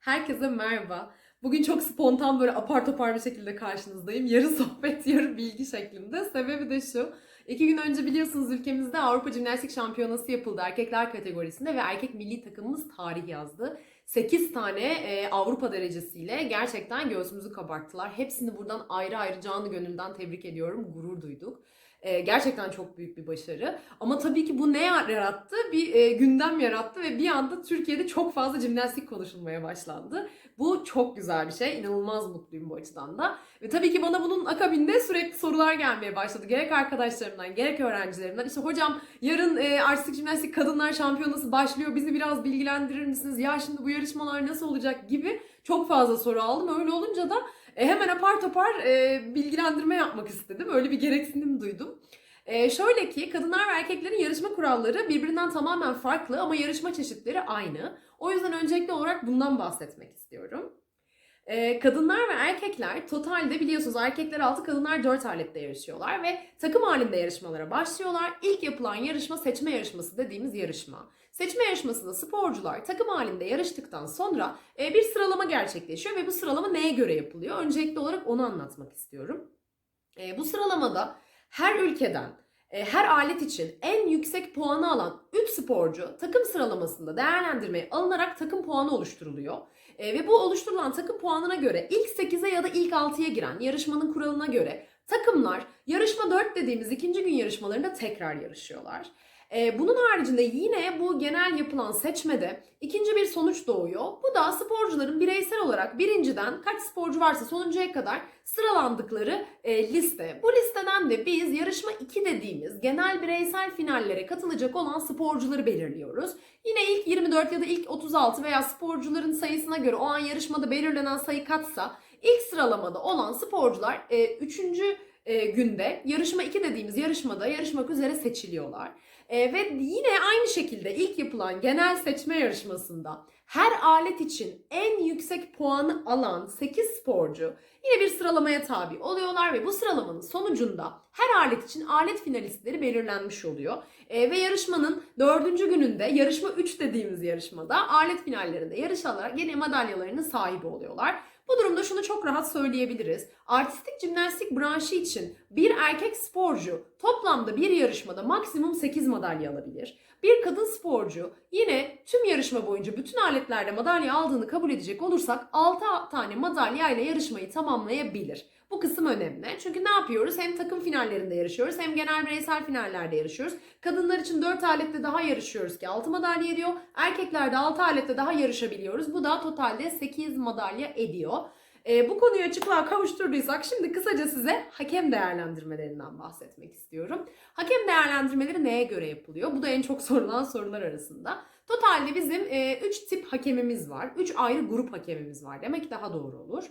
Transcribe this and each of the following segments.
Herkese merhaba. Bugün çok spontan böyle apar topar bir şekilde karşınızdayım. Yarı sohbet, yarı bilgi şeklinde. Sebebi de şu. İki gün önce biliyorsunuz ülkemizde Avrupa Jimnastik Şampiyonası yapıldı erkekler kategorisinde ve erkek milli takımımız tarih yazdı. 8 tane e, Avrupa derecesiyle gerçekten göğsümüzü kabarttılar. Hepsini buradan ayrı ayrı canı gönülden tebrik ediyorum. Gurur duyduk. E, gerçekten çok büyük bir başarı. Ama tabii ki bu ne yarattı? Bir e, gündem yarattı ve bir anda Türkiye'de çok fazla jimnastik konuşulmaya başlandı. Bu çok güzel bir şey. İnanılmaz mutluyum bu açıdan da. Ve tabii ki bana bunun akabinde sürekli sorular gelmeye başladı. Gerek arkadaşlarımdan, gerek öğrencilerimden. İşte hocam yarın e, artistik jimnastik kadınlar şampiyonası başlıyor. Bizi biraz bilgilendirir misiniz? Ya şimdi bu yarışmalar nasıl olacak gibi çok fazla soru aldım. Öyle olunca da e, hemen apar topar e, bilgilendirme yapmak istedim. Öyle bir gereksinim duydum. E, şöyle ki kadınlar ve erkeklerin yarışma kuralları birbirinden tamamen farklı ama yarışma çeşitleri aynı. O yüzden öncelikli olarak bundan bahsetmek istiyorum. E, kadınlar ve erkekler totalde biliyorsunuz erkekler 6 kadınlar 4 alette yarışıyorlar ve takım halinde yarışmalara başlıyorlar. İlk yapılan yarışma seçme yarışması dediğimiz yarışma. Seçme yarışmasında sporcular takım halinde yarıştıktan sonra e, bir sıralama gerçekleşiyor ve bu sıralama neye göre yapılıyor? Öncelikli olarak onu anlatmak istiyorum. E, bu sıralamada her ülkeden e, her alet için en yüksek puanı alan 3 sporcu takım sıralamasında değerlendirmeye alınarak takım puanı oluşturuluyor. Ve bu oluşturulan takım puanına göre ilk 8'e ya da ilk 6'ya giren yarışmanın kuralına göre takımlar yarışma 4 dediğimiz ikinci gün yarışmalarında tekrar yarışıyorlar. E, bunun haricinde yine bu genel yapılan seçmede ikinci bir sonuç doğuyor. Bu da sporcuların bireysel olarak birinciden kaç sporcu varsa sonuncuya kadar sıralandıkları e, liste. Bu listeden de biz yarışma 2 dediğimiz genel bireysel finallere katılacak olan sporcuları belirliyoruz. Yine ilk 24 ya da ilk 36 veya sporcuların sayısına göre o an yarışmada belirlenen sayı kaçsa ilk sıralamada olan sporcular 3. E, günde yarışma 2 dediğimiz yarışmada yarışmak üzere seçiliyorlar. E, ve yine aynı şekilde ilk yapılan genel seçme yarışmasında her alet için en yüksek puanı alan 8 sporcu yine bir sıralamaya tabi oluyorlar ve bu sıralamanın sonucunda her alet için alet finalistleri belirlenmiş oluyor. E, ve yarışmanın dördüncü gününde yarışma 3 dediğimiz yarışmada alet finallerinde yarışarak yine madalyalarının sahibi oluyorlar. Bu durumda şunu çok rahat söyleyebiliriz. Artistik jimnastik branşı için bir erkek sporcu toplamda bir yarışmada maksimum 8 madalya alabilir. Bir kadın sporcu yine tüm yarışma boyunca bütün aletlerde madalya aldığını kabul edecek olursak 6 tane madalya ile yarışmayı tamamlayabilir. Bu kısım önemli. Çünkü ne yapıyoruz? Hem takım finallerinde yarışıyoruz hem genel bireysel finallerde yarışıyoruz. Kadınlar için 4 alette daha yarışıyoruz ki 6 madalya ediyor. Erkeklerde 6 alette daha yarışabiliyoruz. Bu da totalde 8 madalya ediyor. E, bu konuyu açıklığa kavuşturduysak şimdi kısaca size hakem değerlendirmelerinden bahsetmek istiyorum. Hakem değerlendirmeleri neye göre yapılıyor? Bu da en çok sorulan sorular arasında. Totalde bizim 3 e, tip hakemimiz var. 3 ayrı grup hakemimiz var demek daha doğru olur.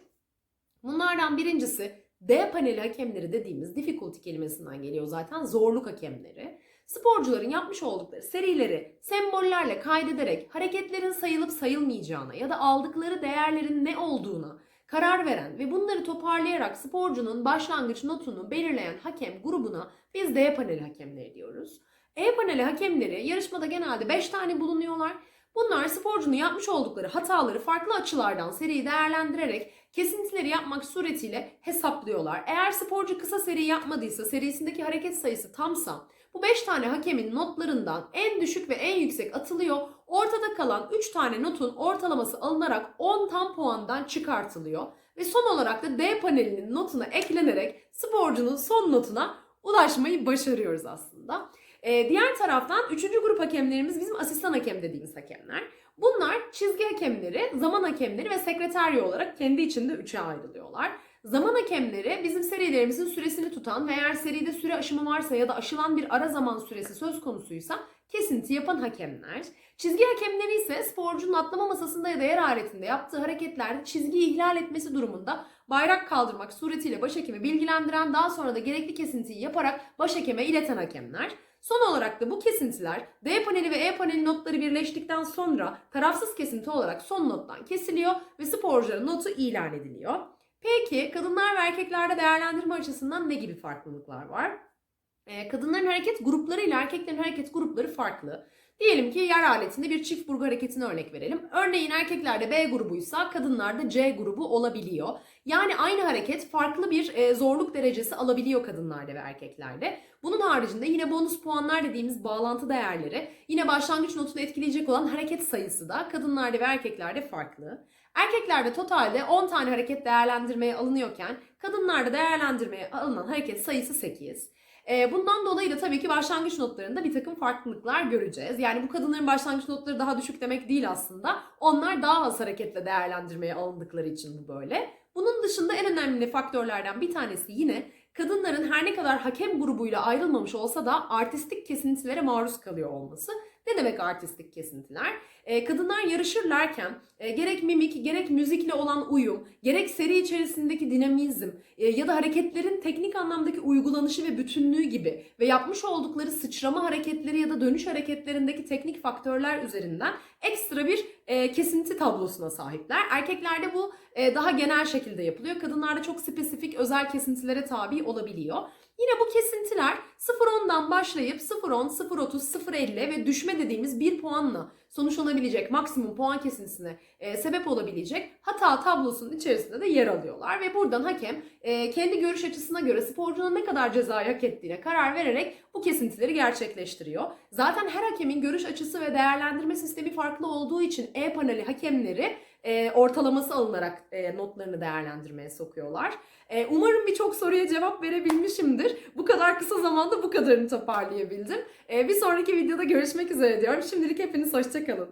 Bunlardan birincisi D paneli hakemleri dediğimiz difficulty kelimesinden geliyor zaten zorluk hakemleri. Sporcuların yapmış oldukları serileri sembollerle kaydederek hareketlerin sayılıp sayılmayacağına ya da aldıkları değerlerin ne olduğuna karar veren ve bunları toparlayarak sporcunun başlangıç notunu belirleyen hakem grubuna biz D paneli hakemleri diyoruz. E paneli hakemleri yarışmada genelde 5 tane bulunuyorlar. Bunlar sporcunun yapmış oldukları hataları farklı açılardan seriyi değerlendirerek kesintileri yapmak suretiyle hesaplıyorlar. Eğer sporcu kısa seri yapmadıysa, serisindeki hareket sayısı tamsa bu 5 tane hakemin notlarından en düşük ve en yüksek atılıyor. Ortada kalan 3 tane notun ortalaması alınarak 10 tam puandan çıkartılıyor. Ve son olarak da D panelinin notuna eklenerek sporcunun son notuna ulaşmayı başarıyoruz aslında. Ee, diğer taraftan üçüncü grup hakemlerimiz bizim asistan hakem dediğimiz hakemler. Bunlar çizgi hakemleri, zaman hakemleri ve sekreterya olarak kendi içinde üçe ayrılıyorlar. Zaman hakemleri bizim serilerimizin süresini tutan ve eğer seride süre aşımı varsa ya da aşılan bir ara zaman süresi söz konusuysa kesinti yapan hakemler. Çizgi hakemleri ise sporcunun atlama masasında ya da yer aletinde yaptığı hareketlerde çizgiyi ihlal etmesi durumunda bayrak kaldırmak suretiyle başhekimi bilgilendiren daha sonra da gerekli kesintiyi yaparak başhekime ileten hakemler. Son olarak da bu kesintiler D paneli ve E paneli notları birleştikten sonra tarafsız kesinti olarak son nottan kesiliyor ve sporcuların notu ilan ediliyor. Peki kadınlar ve erkeklerde değerlendirme açısından ne gibi farklılıklar var? Ee, kadınların hareket grupları ile erkeklerin hareket grupları farklı. Diyelim ki yer aletinde bir çift vurgu hareketine örnek verelim. Örneğin erkeklerde B grubuysa kadınlarda C grubu olabiliyor. Yani aynı hareket farklı bir e, zorluk derecesi alabiliyor kadınlarda ve erkeklerde. Bunun haricinde yine bonus puanlar dediğimiz bağlantı değerleri, yine başlangıç notunu etkileyecek olan hareket sayısı da kadınlarda ve erkeklerde farklı. Erkeklerde totalde 10 tane hareket değerlendirmeye alınıyorken kadınlarda değerlendirmeye alınan hareket sayısı 8. Ee, Bundan dolayı da tabii ki başlangıç notlarında bir takım farklılıklar göreceğiz. Yani bu kadınların başlangıç notları daha düşük demek değil aslında. Onlar daha az hareketle değerlendirmeye alındıkları için bu böyle. Bunun dışında en önemli faktörlerden bir tanesi yine kadınların her ne kadar hakem grubuyla ayrılmamış olsa da artistik kesintilere maruz kalıyor olması. Ne demek artistik kesintiler? Ee, kadınlar yarışırlarken e, gerek mimik, gerek müzikle olan uyum, gerek seri içerisindeki dinamizm e, ya da hareketlerin teknik anlamdaki uygulanışı ve bütünlüğü gibi ve yapmış oldukları sıçrama hareketleri ya da dönüş hareketlerindeki teknik faktörler üzerinden ekstra bir e, kesinti tablosuna sahipler. Erkeklerde bu e, daha genel şekilde yapılıyor. Kadınlarda çok spesifik özel kesintilere tabi olabiliyor. Yine bu kesintiler 0-10'dan başlayıp 0-10, 0-30, 0-50 ve düşme dediğimiz bir puanla sonuçlanabilecek maksimum puan kesintisine e, sebep olabilecek hata tablosunun içerisinde de yer alıyorlar. Ve buradan hakem e, kendi görüş açısına göre sporcunun ne kadar cezayı hak ettiğine karar vererek bu kesintileri gerçekleştiriyor. Zaten her hakemin görüş açısı ve değerlendirme sistemi farklı olduğu için E-paneli hakemleri e, ortalaması alınarak e, notlarını değerlendirmeye sokuyorlar. E, umarım birçok soruya cevap verebilmişimdir. Bu kadar kısa zamanda bu kadarını toparlayabildim. E, bir sonraki videoda görüşmek üzere diyorum. Şimdilik hepiniz hoşçakalın.